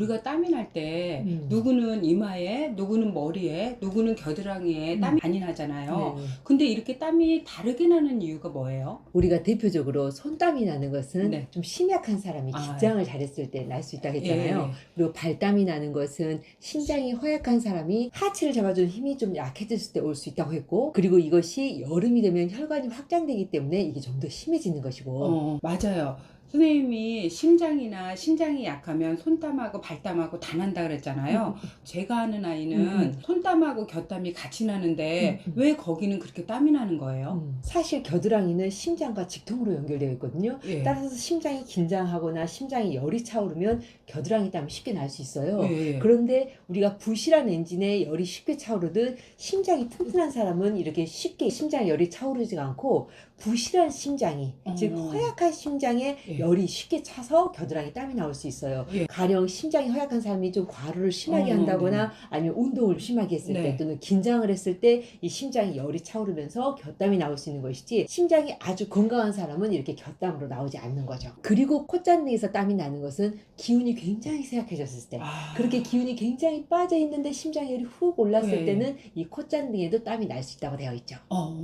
우리가 땀이 날 때 음. 누구는 이마에, 누구는 머리에, 누구는 겨드랑이에 음. 땀이 많이 나잖아요. 네. 근데 이렇게 땀이 다르게 나는 이유가 뭐예요? 우리가 대표적으로 손땀이 나는 것은 네. 좀 심약한 사람이 아, 긴장을 잘했을 때 날 수 있다고 했잖아요. 예. 그리고 발땀이 나는 것은 신장이 허약한 사람이 하체를 잡아주는 힘이 좀 약해졌을 때 올 수 있다고 했고 그리고 이것이 여름이 되면 혈관이 확장되기 때문에 이게 좀 더 심해지는 것이고 어, 맞아요. 선생님이 심장이나 신장이 약하면 손땀하고 발땀하고 다 난다 그랬잖아요. 제가 아는 아이는 음. 손땀하고 곁땀이 같이 나는데 음, 음. 왜 거기는 그렇게 땀이 나는 거예요? 음, 사실 겨드랑이는 심장과 직통으로 연결되어 있거든요. 예. 따라서 심장이 긴장하거나 심장이 열이 차오르면 겨드랑이 땀이 쉽게 날 수 있어요. 예, 예. 그런데 우리가 부실한 엔진에 열이 쉽게 차오르듯 심장이 튼튼한 사람은 이렇게 쉽게 심장 열이 차오르지가 않고 부실한 심장이 어. 즉 허약한 심장에 예. 열이 쉽게 차서 겨드랑이 땀이 나올 수 있어요. 예. 가령 심장이 허약한 사람이 좀 과로를 심하게 어, 한다거나 아니면 운동을 심하게 했을 네. 때 또는 긴장을 했을 때 이 심장이 열이 차오르면서 곁땀이 나올 수 있는 것이지 심장이 아주 건강한 사람은 이렇게 곁땀으로 나오지 않는 거죠. 그리고 콧잔등에서 땀이 나는 것은 기운이 굉장히 쇠약해졌을 때 아. 그렇게 기운이 굉장히 빠져 있는데 심장열이 훅 올랐을 네. 때는 이 콧잔등에도 땀이 날 수 있다고 되어 있죠. 어,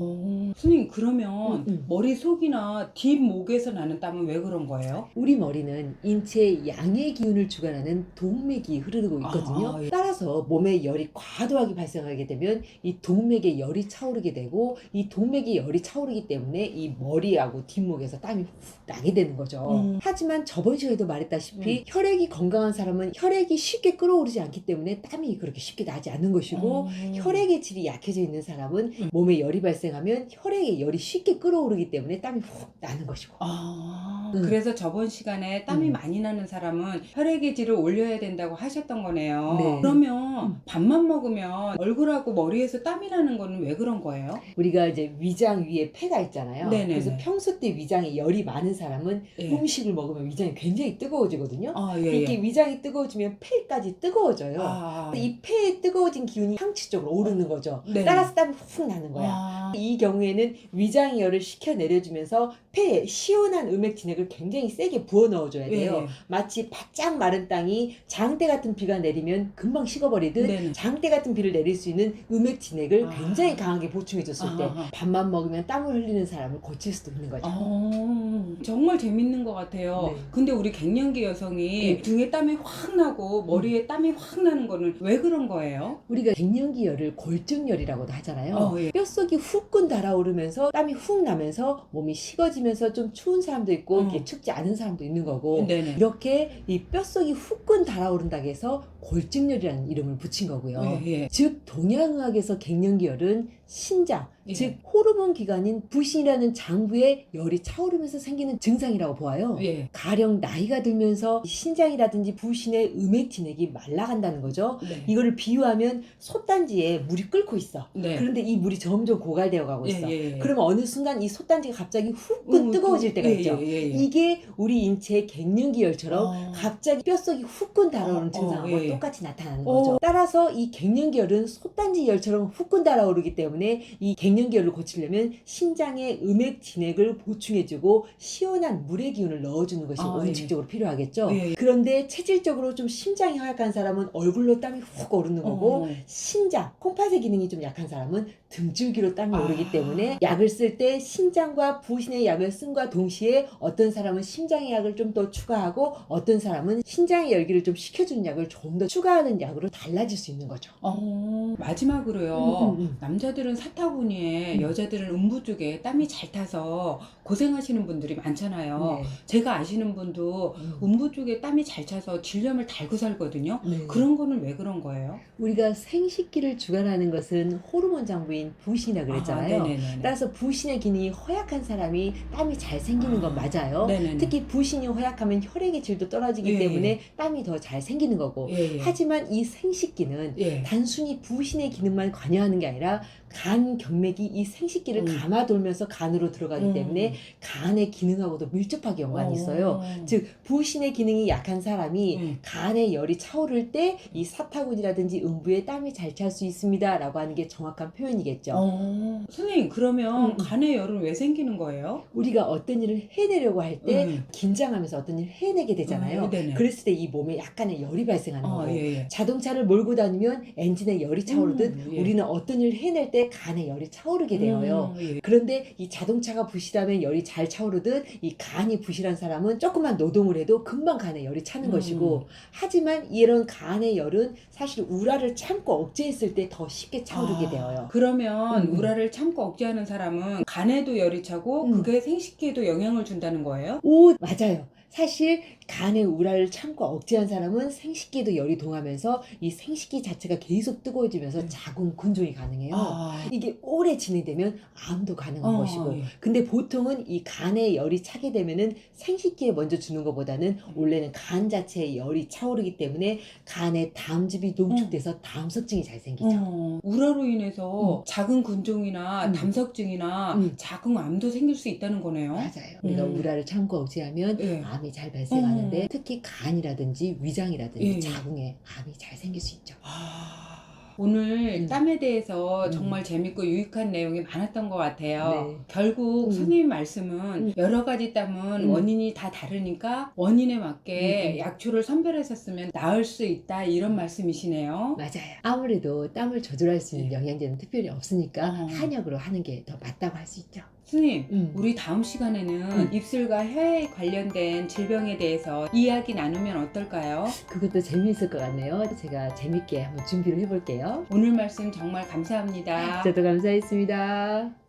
선생님 그러면 음, 음. 머릿속이나 뒷 목에서 나는 땀은 왜 그런 거예요? 우리 머리는 인체의 양의 기운을 주관하는 동맥이 흐르고 있거든요. 아, 예. 따라서 몸에 열이 과도하게 발생하게 되면 이 동맥에 열이 차오르게 되고 이 동맥에 열이 차오르기 때문에 이 머리하고 뒷목에서 땀이 훅 나게 되는 거죠. 음. 하지만 저번 시간에도 말했다시피 혈액이 건강한 사람은 혈액이 쉽게 끓어오르지 않기 때문에 땀이 그렇게 쉽게 나지 않는 것이고 어. 혈액의 질이 약해져 있는 사람은 음. 몸에 열이 발생하면 혈액에 열이 쉽게 끓어오르기 때문에 땀이 훅 나는 것이고 아, 음. 그래 서 저번 시간에 땀이 음. 많이 나는 사람은 혈액의 질을 올려야 된다고 하셨던 거네요. 네. 그러면 음. 밥만 먹으면 얼굴하고 머리에서 땀이 나는 거는 왜 그런 거예요? 우리가 이제 위장 위에 폐가 있잖아요. 네네네. 그래서 평소 때 위장에 열이 많은 사람은 예. 음식을 먹으면 위장이 굉장히 뜨거워지거든요. 아, 예, 이렇게 예. 위장이 뜨거워지면 폐까지 뜨거워져요. 아, 이 폐에 뜨거워진 기운이 상체 쪽으로 오르는 거죠. 네. 따라서 땀이 훅 나는 거야. 아, 이 경우에는 위장의 열을 식혀 내려주면서 폐에 시원한 음액 진액을 굉장히 세게 부어 넣어줘야 돼요. 예. 마치 바짝 마른 땅이 장대 같은 비가 내리면 금방 식어버리듯 네네. 장대 같은 비를 내릴 수 있는 음액 진액을 아. 굉장히 강하게 보충해줬을 때 아하. 밥만 먹으면 땀을 흘리는 사람을 고칠 수도 있는 거죠. 어, 정말 재밌는 것 같아요. 네. 근데 우리 갱년기 여성이 네. 등에 땀이 확 나고 머리에 땀이 확 나는 거는 왜 그런 거예요? 우리가 갱년기열을 골증열이라고도 하잖아요. 어, 예. 뼈속이 후끈 달아오르면서 땀이 훅 나면서 몸이 식어지면서 좀 추운 사람도 있고 어. 이렇게 춥지 않은 사람도 있는 거고 네네. 이렇게 이 뼈속이 후끈 달아오른다고 해서 골증열이라는 이름을 붙인 거고요. 예, 예. 즉 동양의학에서 갱년기열은 신장, 예. 즉 호르몬 기관인 부신이라는 장부에 열이 차오르면서 생기는 증상이라고 보아요. 예. 가령 나이가 들면서 신장이라든지 부신의 음액 진액이 말라간다는 거죠. 네. 이거를 비유하면 솥단지에 물이 끓고 있어. 네. 그런데 이 물이 점점 고갈되어 가고 있어. 예, 예, 예. 그러면 어느 순간 이 솥단지가 갑자기 후끈 음, 뜨거워질 때가 예, 있죠. 예, 예, 예. 이게 우리 인체의 갱년기열처럼 어. 갑자기 뼈속이 후끈 달아오르는 어, 증상하고 어, 예. 똑같이 나타나는 어. 거죠. 따라서 이 갱년기열은 솥단지 열처럼 후끈 달아오르기 때문에 이 갱년기열을 고치려면 신장에 음액 진액을 보충해주고 시원한 물의 기운을 넣어주는 것이 아, 원칙적으로 필요하겠죠. 예, 예. 그런데 체질적으로 좀 심장이 허약한 사람은 얼굴로 땀이 훅 오르는 거고 어. 신장, 콩팥의 기능이 좀 약한 사람은 등줄기로 땀이 아. 오르기 때문에 약을 쓸 때 신장과 부신의 약을 쓴과 동시에 어떤 사람은 심장의 약을 좀 더 추가하고 어떤 사람은 신장의 열기를 좀 식혀주는 약을 좀 더 추가하는 약으로 달라질 수 있는 거죠. 어, 마지막으로요. 음, 음, 음. 남자들 은 사타구니에 음. 여자들은 음부 쪽에 땀이 잘 타서 고생하시는 분들이 많잖아요. 네. 제가 아시는 분도 음. 음부 쪽에 땀이 잘 차서 질염을 달고 살거든요. 네. 그런 거는 왜 그런 거예요? 우리가 생식기를 주관하는 것은 호르몬 장부인 부신이라 그랬잖아요. 아. 따라서 부신의 기능이 허약한 사람이 땀이 잘 생기는 건 맞아요. 네네네. 특히 부신이 허약하면 혈액의 질도 떨어지기 예, 때문에 땀이 더 잘 생기는 거고 예, 예. 하지만 이 생식기는 예. 단순히 부신의 기능만 관여하는 게 아니라 간 경맥이 이 생식기를 음. 감아 돌면서 간으로 들어가기 음. 때문에 간의 기능하고도 밀접하게 연관이 있어요. 어. 즉 부신의 기능이 약한 사람이 음. 간에 열이 차오를 때 이 사타구니라든지 음부에 땀이 잘 찰 수 있습니다라고 하는 게 정확한 표현이겠죠. 어. 선생님 그러면 음, 음. 간의 열은 왜 생기는 거예요? 우리가 어떤 일을 해내려고 할때 음. 긴장하면서 어떤 일을 해내게 되잖아요. 어, 네네. 그랬을 때 이 몸에 약간의 열이 발생하는 어, 거고 예, 예. 자동차를 몰고 다니면 엔진에 열이 차오르듯 음, 예. 우리는 어떤 일을 해낼 때 간에 열이 차오르게 되어요. 음, 예. 그런데 이 자동차가 부실하면 열이 잘 차오르듯 이 간이 부실한 사람은 조금만 노동을 해도 금방 간에 열이 차는 음. 것이고 하지만 이런 간의 열은 사실 우라를 참고 억제했을 때 더 쉽게 차오르게 아, 되어요. 그러면 음, 음. 우라를 참고 억제하는 사람은 간에도 열이 차고 음. 그게 생식기에도 영향을 준다는 거예요? 오 맞아요. 사실 간의 우라를 참고 억제한 사람은 생식기에도 열이 동하면서 이 생식기 자체가 계속 뜨거워지면서 네. 자궁 근종이 가능해요. 아, 이게 오래 진행되면 암도 가능한 어, 것이고 예. 근데 보통은 이 간에 열이 차게 되면은 생식기에 먼저 주는 것보다는 원래는 간 자체에 열이 차오르기 때문에 간에 담즙이 농축돼서 담석증이 잘 생기죠. 어, 우라로 인해서 작은 근종이나 음. 담석증이나 음. 작은 암도 생길 수 있다는 거네요. 맞아요. 우리가 음. 우라를 참고 억제하면 예. 암이 잘 발생하는데 음. 특히 간이라든지 위장이라든지 예. 자궁에 암이 잘 생길 수 있죠. 아, 오늘 음. 땀에 대해서 음. 정말 재밌고 유익한 내용이 많았던 것 같아요. 네. 결국 음. 선생님 말씀은 음. 여러 가지 땀은 음. 원인이 다 다르니까 원인에 맞게 음, 음. 약초를 선별해서 쓰면 나을 수 있다 이런 말씀이시네요. 맞아요. 아무래도 땀을 조절할 수 있는 영양제는 특별히 없으니까 어. 한약으로 하는 게 더 맞다고 할 수 있죠. 선생님, 음. 우리 다음 시간에는 음. 입술과 혀에 관련된 질병에 대해서 이야기 나누면 어떨까요? 그것도 재미있을 것 같네요. 제가 재밌게 한번 준비를 해볼게요. 오늘 말씀 정말 감사합니다. 저도 감사했습니다.